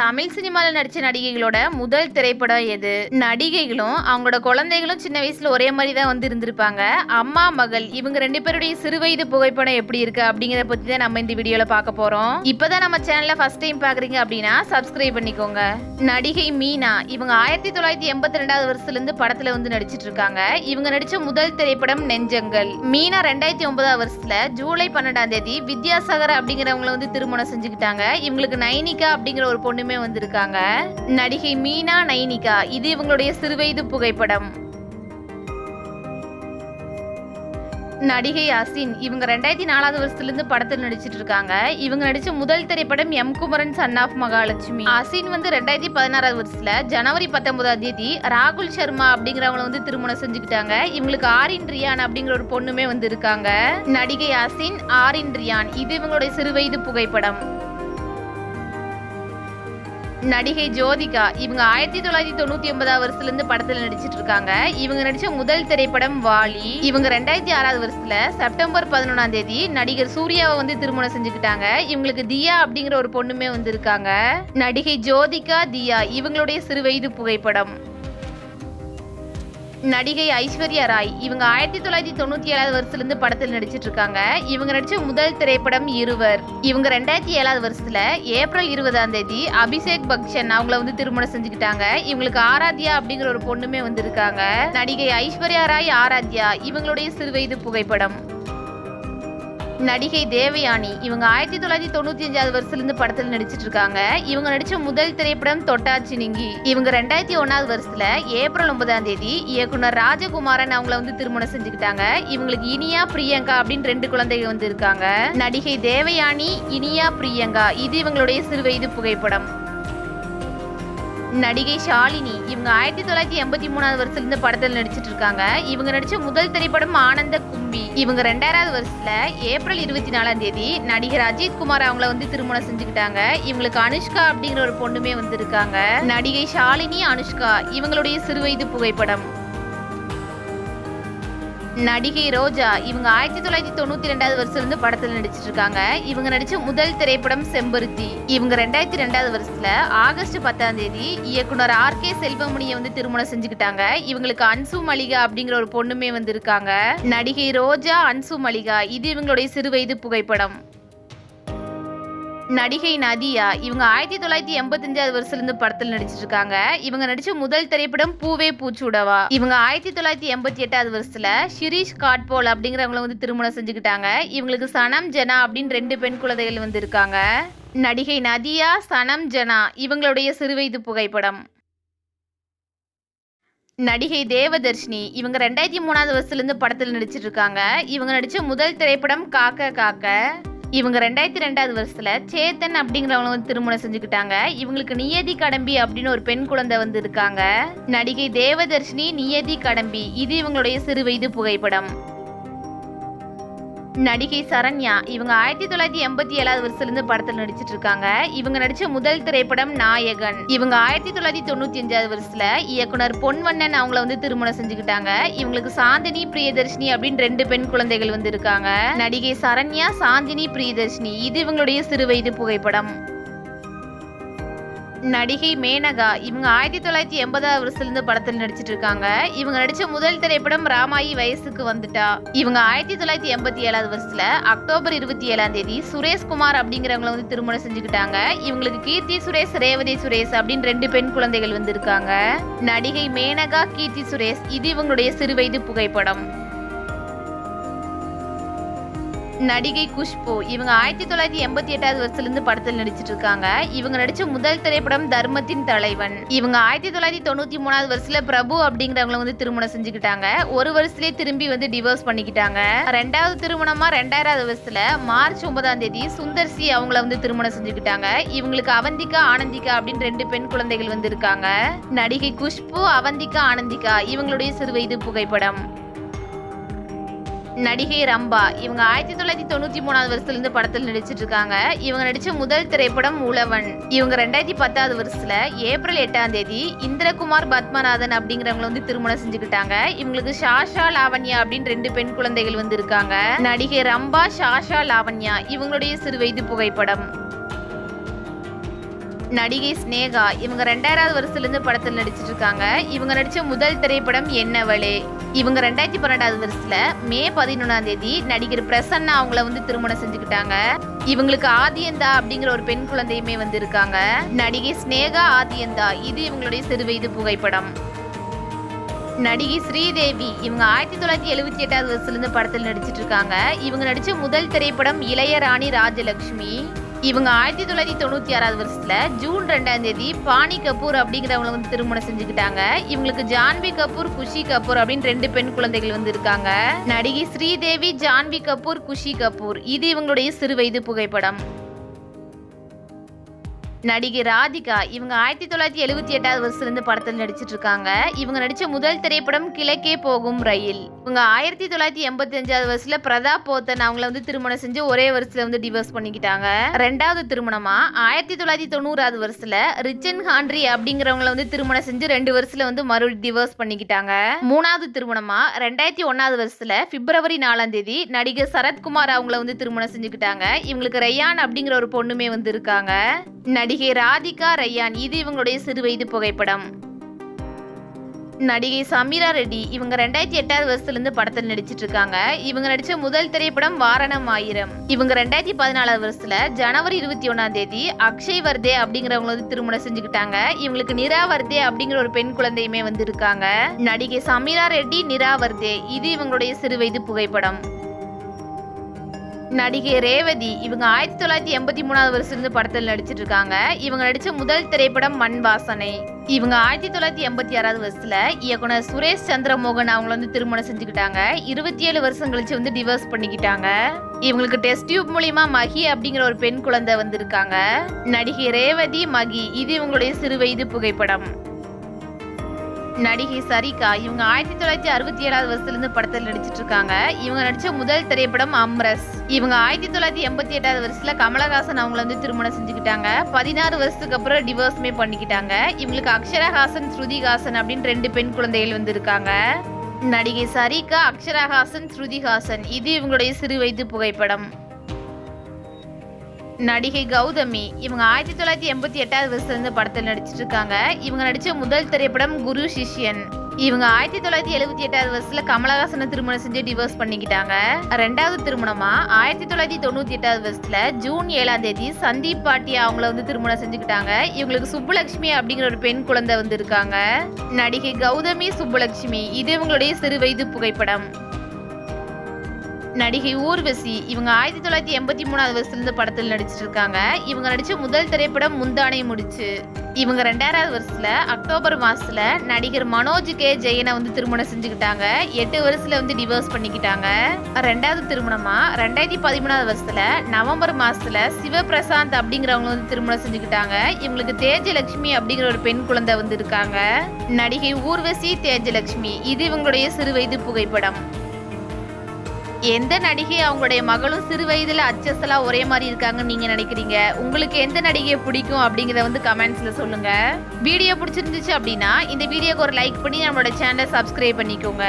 தமிழ் சினிமாவில் நடிச்ச நடிகைகளோட முதல் திரைப்படம் எது? நடிகைகளும் அவங்களோட குழந்தைகளும் சின்ன வயசுல ஒரே மாதிரி தான் வந்து இருந்திருப்பாங்க. அம்மா மகள் இவங்க ரெண்டு பேருடைய சிறுவயது புகைப்படம் எப்படி இருக்கு அப்படிங்கிறத பத்தி தான் நம்ம இந்த வீடியோல பார்க்க போறோம். இப்பதான் நம்ம சேனல்ல ஃபர்ஸ்ட் டைம் பாக்குறீங்க அப்படின்னா சப்ஸ்கிரைப் பண்ணிக்கோங்க. நடிகை மீனா இவங்க ஆயிரத்தி தொள்ளாயிரத்தி எண்பத்தி ரெண்டாவது வருஷத்துல இருந்து படத்துல வந்து நடிச்சிட்டு இருக்காங்க. இவங்க நடிச்ச முதல் திரைப்படம் நெஞ்சங்கள். மீனா ரெண்டாயிரத்தி ஒன்பதாவது வருஷத்துல ஜூலை பன்னெண்டாம் தேதி வித்யாசாகர் அப்படிங்கிறவங்களை வந்து திருமணம் செஞ்சுக்கிட்டாங்க. இவங்களுக்கு நைனிகா அப்படிங்கிற ஒரு பொண்ணு எல்லாருமே வந்திருக்காங்க. நடிகை மீனா நைனிகா இது இவங்களுடைய சிறுவயது புகைப்படம். நடிகை அசின் இவங்க ரெண்டாயிரத்தி நாலாவது வருஷத்துல இருந்து படத்தில் நடிச்சிட்டு இருக்காங்க. இவங்க நடிச்ச முதல் திரைப்படம் M. Kumaran son of Mahalakshmi Asin வந்து ரெண்டாயிரத்தி பதினாறாவது வருஷத்துல ஜனவரி பத்தொன்பதாம் தேதி ராகுல் சர்மா அப்படிங்கிறவங்கள வந்து திருமணம் செஞ்சுக்கிட்டாங்க. இவங்களுக்கு ஆரின் ரியான் அப்படிங்கிற ஒரு பொண்ணுமே வந்து இருக்காங்க. நடிகை அசின் ஆரின் ரியான் இது இவங்களுடைய சிறுவயது புகைப்படம். நடிகை ஜோதிகா இவங்க ஆயிரத்தி தொள்ளாயிரத்தி தொண்ணூத்தி ஒன்பதாவது வருஷத்துல இருந்து படத்துல நடிச்சிட்டு இருக்காங்க. இவங்க நடிச்ச முதல் திரைப்படம் வாலி. இவங்க ரெண்டாயிரத்தி ஆறாவது வருஷத்துல செப்டம்பர் பதினொன்னாம் தேதி நடிகர் சூர்யாவை வந்து திருமணம் செஞ்சுக்கிட்டாங்க. இவங்களுக்கு தியா அப்படிங்கிற ஒரு பொண்ணுமே வந்து இருக்காங்க. நடிகை ஜோதிகா தியா இவங்களுடைய சிறுவயது புகைப்படம். நடிகை ஐஸ்வர்யா ராய். இவங்க ஆயிரத்தி தொள்ளாயிரத்தி தொண்ணூத்தி ஏழாவது வருஷத்துல இருந்து படத்தில் நடிச்சிட்டு இருக்காங்க இவங்க நடிச்ச முதல் திரைப்படம் இருவர். இவங்க ரெண்டாயிரத்தி ஏழாவது வருஷத்துல ஏப்ரல் இருபதாம் தேதி அபிஷேக் பக்சன் அவங்கள வந்து திருமணம் செஞ்சுக்கிட்டாங்க. இவங்களுக்கு ஆராத்யா அப்படிங்கிற ஒரு பொண்ணுமே வந்திருக்காங்க. நடிகை ஐஸ்வர்யா ராய் ஆராத்யா இவங்களுடைய சிறுவயது புகைப்படம். நடிகை தேவயானி. இவங்க ஆயிரத்தி தொள்ளாயிரத்தி தொண்ணூத்தி அஞ்சாவது வருஷத்துல இருந்து படத்துல நடிச்சிட்டு இருக்காங்க இவங்க நடிச்ச முதல் திரைப்படம் தொட்டாச்சினிங்கி இவங்க ரெண்டாயிரத்தி ஒன்னாவது வருஷத்துல ஏப்ரல் ஒன்பதாம் தேதி இயக்குனர் ராஜகுமாரன் அவங்கள வந்து திருமணம் செஞ்சுக்கிட்டாங்க. இவங்களுக்கு இனியா பிரியங்கா அப்படின்னு ரெண்டு குழந்தைகள் வந்து இருக்காங்க. நடிகை தேவயானி இனியா பிரியங்கா. இது இவங்களுடைய சிறுவயது புகைப்படம். நடிகை ஷாலினி இவங்க ஆயிரத்தி தொள்ளாயிரத்தி எண்பத்தி மூணாவது வருஷத்துல இந்த படத்தில் நடிச்சிட்டு இருக்காங்க. இவங்க நடிச்ச முதல் திரைப்படம் ஆனந்த கும்பி. இவங்க ரெண்டாயிரம் வருஷத்துல ஏப்ரல் இருபத்தி நாலாம் தேதி நடிகர் அஜித் குமார் அவங்கள வந்து திருமணம் செஞ்சுக்கிட்டாங்க. இவங்களுக்கு அனுஷ்கா அப்படிங்கிற ஒரு பொண்ணுமே வந்திருக்காங்க. நடிகை ஷாலினி அனுஷ்கா இவங்களுடைய சிறுவயது புகைப்படம். நடிகை ரோஜா இவங்க ஆயிரத்தி தொள்ளாயிரத்தி தொண்ணூத்தி ரெண்டாவது வருஷத்துல இருந்து படத்துல நடிச்சிட்டு இருக்காங்க இவங்க நடிச்ச முதல் திரைப்படம் செம்பருத்தி. இவங்க ரெண்டாயிரத்தி ரெண்டாவது வருஷத்துல ஆகஸ்ட் பத்தாம் தேதி இயக்குனர் ஆர் கே செல்வமணியை வந்து திருமணம் செஞ்சுக்கிட்டாங்க. இவங்களுக்கு அன்சு மலிகா அப்படிங்கிற ஒரு பொண்ணுமே வந்து இருக்காங்க நடிகை ரோஜா அன்சு மலிகா இது இவங்களுடைய சிறுவயது புகைப்படம். நடிகை நதியா இவங்க ஆயிரத்தி தொள்ளாயிரத்தி எண்பத்தஞ்சாவது வருஷத்துல இருந்து படத்தில் நடிச்சிட்டு இருக்காங்க இவங்க நடிச்ச முதல் திரைப்படம் பூவே பூச்சூடவா. இவங்க ஆயிரத்தி தொள்ளாயிரத்தி எண்பத்தி எட்டாவது வருஷத்துல ஷிரீஷ் காட்போல் அப்படிங்கிறவங்கள வந்து திருமணம் செஞ்சுக்கிட்டாங்க. இவங்களுக்கு சனம் ஜனா அப்படின்னு ரெண்டு பெண் குழந்தைகள் வந்து இருக்காங்க. நடிகை நதியா சனம் ஜனா இவங்களுடைய சிறுவயது புகைப்படம். நடிகை தேவதர்ஷினி இவங்க ரெண்டாயிரத்தி மூணாவது வருஷத்துல இருந்து படத்தில் நடிச்சிட்டு இருக்காங்க இவங்க நடிச்ச முதல் திரைப்படம் காக்க காக்க. இவங்க ரெண்டாயிரத்தி ரெண்டாவது வருஷத்துல சேத்தன் அப்படிங்கிறவங்க வந்து திருமணம் செஞ்சுக்கிட்டாங்க. இவங்களுக்கு நியதி கடம்பி அப்படின்னு ஒரு பெண் குழந்தை வந்து இருக்காங்க. நடிகை தேவதர்ஷினி நியதி கடம்பி. இது இவங்களுடைய சிறு வயது புகைப்படம். நடிகை சரண்யா இவங்க ஆயிரத்தி தொள்ளாயிரத்தி எண்பத்தி ஏழாவது வருஷத்துல இருந்து படத்தில் நடிச்சிட்டு இருக்காங்க இவங்க நடிச்ச முதல் திரைப்படம் நாயகன். இவங்க ஆயிரத்தி தொள்ளாயிரத்தி தொண்ணூத்தி அஞ்சாவது வருஷத்துல இயக்குனர் பொன்வண்ணன் அவங்கள வந்து திருமணம் செஞ்சுக்கிட்டாங்க. இவங்களுக்கு சாந்தினி பிரியதர்ஷினி அப்படின்னு ரெண்டு பெண் குழந்தைகள் வந்து இருக்காங்க. நடிகை சரண்யா சாந்தினி பிரியதர்ஷினி இது இவங்களுடைய சிறுவயது புகைப்படம். நடிகை மேனகா இவங்க ஆயிரத்தி தொள்ளாயிரத்தி எண்பதாவது வருஷத்துலேருந்து படத்தில் நடிச்சிட்டு இருக்காங்க இவங்க நடிச்ச முதல் திரைப்படம் ராமாயி வயசுக்கு வந்துட்டா. இவங்க ஆயிரத்தி தொள்ளாயிரத்தி எண்பத்தி ஏழாவது வருஷத்துல அக்டோபர் இருபத்தி ஏழாம் தேதி சுரேஷ்குமார் அப்படிங்கிறவங்கள வந்து திருமணம் செஞ்சுக்கிட்டாங்க. இவங்களுக்கு கீர்த்தி சுரேஷ் ரேவதி சுரேஷ் அப்படின்னு ரெண்டு பெண் குழந்தைகள் வந்திருக்காங்க. நடிகை மேனகா கீர்த்தி சுரேஷ் இது இவங்களுடைய சிறுவயது புகைப்படம். நடிகை குஷ்பு. இவங்க ஆயிரத்தி தொள்ளாயிரத்தி எண்பத்தி எட்டாவது வருஷத்துலேருந்து படத்தில் நடிச்சிட்டு இருக்காங்க இவங்க நடிச்ச முதல் திரைப்படம் தர்மத்தின் தலைவன். இவங்க ஆயிரத்தி தொள்ளாயிரத்தி தொண்ணூத்தி மூணாவது வருஷத்துல பிரபு அப்படிங்கிறவங்கள வந்து திருமணம் செஞ்சுக்கிட்டாங்க. ஒரு வருஷத்துலயே திரும்பி வந்து டிவோர்ஸ் பண்ணிக்கிட்டாங்க. ரெண்டாவது திருமணமா ரெண்டாயிராவது வருஷத்துல மார்ச் ஒன்பதாம் தேதி சுந்தர் சி அவங்கள வந்து திருமணம் செஞ்சுக்கிட்டாங்க. இவங்களுக்கு அவந்திகா ஆனந்திகா அப்படின்னு ரெண்டு பெண் குழந்தைகள் வந்து இருக்காங்க. நடிகை குஷ்பு அவந்திகா ஆனந்திகா இவங்களுடைய சிறுவயது புகைப்படம். நடிகை ரம்பா. இவங்க ஆயிரத்தி தொள்ளாயிரத்தி தொண்ணூத்தி மூணாவது வருஷத்துல இருந்து படத்தில் நடிச்சிட்டு இருக்காங்க இவங்க நடிச்ச முதல் திரைப்படம் உழவன். இவங்க ரெண்டாயிரத்தி பத்தாவது வருஷத்துல ஏப்ரல் எட்டாம் தேதி இந்திரகுமார் பத்மநாதன் அப்படிங்கிறவங்கள வந்து திருமணம் செஞ்சுக்கிட்டாங்க. இவங்களுக்கு ஷாஷா லாவண்யா அப்படின்னு ரெண்டு பெண் குழந்தைகள் வந்து இருக்காங்க. நடிகை ரம்பா ஷாஷா லாவண்யா இவங்களுடைய சிறுவயது புகைப்படம். நடிகை ஸ்னேகா இவங்க ரெண்டாயிராவது வருஷத்துலேருந்து படத்தில் நடிச்சிட்டு இருக்காங்க இவங்க நடித்த முதல் திரைப்படம் என்னவளே? இவங்க ரெண்டாயிரத்தி பன்னெண்டாவது வருஷத்துல மே பதினொன்றாம் தேதி நடிகர் பிரசன்னா அவங்கள வந்து திருமணம் செஞ்சுக்கிட்டாங்க. இவங்களுக்கு ஆதியந்தா அப்படிங்கிற ஒரு பெண் குழந்தையுமே வந்து இருக்காங்க நடிகை ஸ்னேகா ஆதியந்தா இது இவங்களுடைய சிறுவயது புகைப்படம். நடிகை ஸ்ரீதேவி இவங்க ஆயிரத்தி தொள்ளாயிரத்தி எழுபத்தி எட்டாவது வருஷத்துலேருந்து படத்தில் நடிச்சிட்டு இருக்காங்க இவங்க நடிச்ச முதல் திரைப்படம் இளையராணி ராஜலட்சுமி இவங்க ஆயிரத்தி தொள்ளாயிரத்தி தொண்ணூத்தி ஆறாவது வருஷத்துல ஜூன் ரெண்டாம் தேதி பாணி கபூர் அப்படிங்கிறவங்க வந்து திருமணம் செஞ்சுக்கிட்டாங்க. இவங்களுக்கு ஜான்வி கபூர் குஷி கபூர் அப்படின்னு ரெண்டு பெண் குழந்தைகள் வந்து இருக்காங்க. நடிகை ஸ்ரீதேவி ஜான்வி கபூர் குஷி கபூர். இது இவங்களுடைய சிறு வயது புகைப்படம். நடிகை ராதிகா இவங்க ஆயிரத்தி தொள்ளாயிரத்தி எழுபத்தி எட்டாவது வருஷத்துலேருந்து படத்தில் நடிச்சிட்டு இருக்காங்க இவங்க நடித்த முதல் திரைப்படம் கிழக்கே போகும் ரயில். இவங்க ஆயிரத்தி தொள்ளாயிரத்தி எண்பத்தி அஞ்சாவது வருஷத்துல பிரதாப் போத்தன் அவங்கள வந்து திருமணம் செஞ்சு ஒரே வருஷத்துல வந்து டிவோர்ஸ் பண்ணிக்கிட்டாங்க. ரெண்டாவது திருமணமா? ஆயிரத்தி தொள்ளாயிரத்தி தொண்ணூறாவது வருஷத்துல ரிச்சன் ஹான்ரி அப்படிங்கிறவங்கள வந்து திருமணம் செஞ்சு ரெண்டு வருஷத்துல வந்து மறுபடியும் டிவோர்ஸ் பண்ணிக்கிட்டாங்க. மூணாவது திருமணமா? ரெண்டாயிரத்தி ஒன்னாவது வருஷத்துல பிப்ரவரி நாலாம் தேதி நடிகர் சரத்குமார் அவங்கள வந்து திருமணம் செஞ்சுக்கிட்டாங்க. இவங்களுக்கு ரயான் அப்படிங்கிற ஒரு பொண்ணுமே வந்து இருக்காங்க. நடிகை ராதிகா ரையான் இது இவங்களுடைய சிறுவயது புகைப்படம். நடிகை சமீரா ரெட்டி இவங்க ரெண்டாயிரத்தி எட்டாவது வருஷத்துலேருந்து படத்தில் நடிச்சிட்டு இருக்காங்க இவங்க நடித்த முதல் திரைப்படம் வாரணம் ஆயிரம். இவங்க ரெண்டாயிரத்தி பதினாலாவது வருஷத்துல ஜனவரி இருபத்தி ஒன்றாம் தேதி அக்ஷய் வர்தே அப்படிங்கிறவங்க வந்து திருமணம் செஞ்சுக்கிட்டாங்க. இவங்களுக்கு நிரா வர்தே அப்படிங்கிற ஒரு பெண் குழந்தையுமே வந்து இருக்காங்க. நடிகை சமீரா ரெட்டி நிரா வர்தே இது இவங்களுடைய சிறுவயது புகைப்படம். நடிகை ரேவதி இவங்க ஆயிரத்தி தொள்ளாயிரத்தி எண்பத்தி மூணாவது வருஷத்துலேருந்து படத்தில் நடிச்சிட்டு இருக்காங்க இவங்க நடிச்ச முதல் திரைப்படம் மண் வாசனை இவங்க ஆயிரத்தி தொள்ளாயிரத்தி எண்பத்தி ஆறாவது வருஷத்துல இயக்குனர் சுரேஷ் சந்திரமோகன் அவங்கள வந்து திருமணம் செஞ்சுக்கிட்டாங்க. இருபத்தி ஏழு வருஷம் கழிச்சு வந்து டிவோர்ஸ் பண்ணிக்கிட்டாங்க. இவங்களுக்கு டெஸ்ட் டியூப் மூலியமா மகி அப்படிங்கிற ஒரு பெண் குழந்தை வந்திருக்காங்க. நடிகை ரேவதி மகி இது இவங்களுடைய சிறுவயது புகைப்படம். நடிகை சரிகா இவங்க ஆயிரத்தி தொள்ளாயிரத்தி அறுபத்தி ஏழாவது வருஷத்துலேருந்து படத்தில் நடிச்சிட்டு இருக்காங்க இவங்க நடிச்ச முதல் திரைப்படம் அம்ரஸ். இவங்க ஆயிரத்தி தொள்ளாயிரத்தி எண்பத்தி எட்டாவது வருஷத்தில் கமலஹாசன் அவங்கள வந்து திருமணம் செஞ்சுக்கிட்டாங்க. பதினாறு வருஷத்துக்கு அப்புறம் டிவோர்ஸ்மே பண்ணிக்கிட்டாங்க. இவங்களுக்கு அக்ஷரஹாசன் ஸ்ருதிஹாசன் அப்படின்னு ரெண்டு பெண் குழந்தைகள் வந்து இருக்காங்க. நடிகை சரிகா அக்ஷரஹாசன் ஸ்ருதிஹாசன். இது இவங்களுடைய சிறு வயது புகைப்படம். நடிகை கௌதமி இவங்க ஆயிரத்தி தொள்ளாயிரத்தி எண்பத்தி எட்டாவது வருஷத்துலேருந்து படத்தில் நடிச்சிட்டு இருக்காங்க இவங்க நடிச்ச முதல் திரைப்படம் குரு சிஷ்யன். இவங்க ஆயிரத்தி தொள்ளாயிரத்தி எழுபத்தி எட்டாவது வருஷத்துல கமலஹாசனை திருமணம் செஞ்சு டிவோர்ஸ் பண்ணிக்கிட்டாங்க. ரெண்டாவது திருமணமா? ஆயிரத்தி தொள்ளாயிரத்தி தொண்ணூத்தி எட்டாவது வருஷத்துல ஜூன் ஏழாம் தேதி சந்தீப் பாட்டியா அவங்கள வந்து திருமணம் செஞ்சுக்கிட்டாங்க. இவங்களுக்கு சுப்புலட்சுமி அப்படிங்கிற ஒரு பெண் குழந்தை வந்து இருக்காங்க நடிகை கௌதமி சுப்புலட்சுமி இது இவங்களுடைய சிறு வயது புகைப்படம். நடிகை ஊர்வசி இவங்க ஆயிரத்தி தொள்ளாயிரத்தி எண்பத்தி மூணாவது வருஷத்துலேருந்து படத்தில் நடிச்சிட்டு இருக்காங்க இவங்க நடித்த முதல் திரைப்படம் முந்தானை முடிச்சு. இவங்க ரெண்டாயிரம் வருஷத்துல அக்டோபர் மாசத்துல நடிகர் மனோஜ் கே ஜெயனை வந்து திருமணம் செஞ்சுக்கிட்டாங்க. எட்டு வருஷத்துல வந்து டிவோர்ஸ் பண்ணிக்கிட்டாங்க. ரெண்டாவது திருமணமா? ரெண்டாயிரத்தி பதிமூணாவது வருஷத்துல நவம்பர் மாசத்துல சிவபிரசாந்த் அப்படிங்கிறவங்க வந்து திருமணம் செஞ்சுக்கிட்டாங்க. இவங்களுக்கு தேஜலட்சுமி அப்படிங்கிற ஒரு பெண் குழந்தை வந்து இருக்காங்க. நடிகை ஊர்வசி தேஜலட்சுமி இது இவங்களுடைய சிறுவயது புகைப்படம். எந்த நடிகை அவங்களுடைய மகளும் சிறு வயதுல அச்சஸ்லாம் ஒரே மாதிரி இருக்காங்கன்னு நீங்க நினைக்கிறீங்க? உங்களுக்கு எந்த நடிகையை பிடிக்கும் அப்படிங்கறத வந்து கமெண்ட்ஸ்ல சொல்லுங்க. வீடியோ பிடிச்சிருந்துச்சு அப்படின்னா இந்த வீடியோக்கு ஒரு லைக் பண்ணி நம்மளோட சேனலை சப்ஸ்கிரைப் பண்ணிக்கோங்க.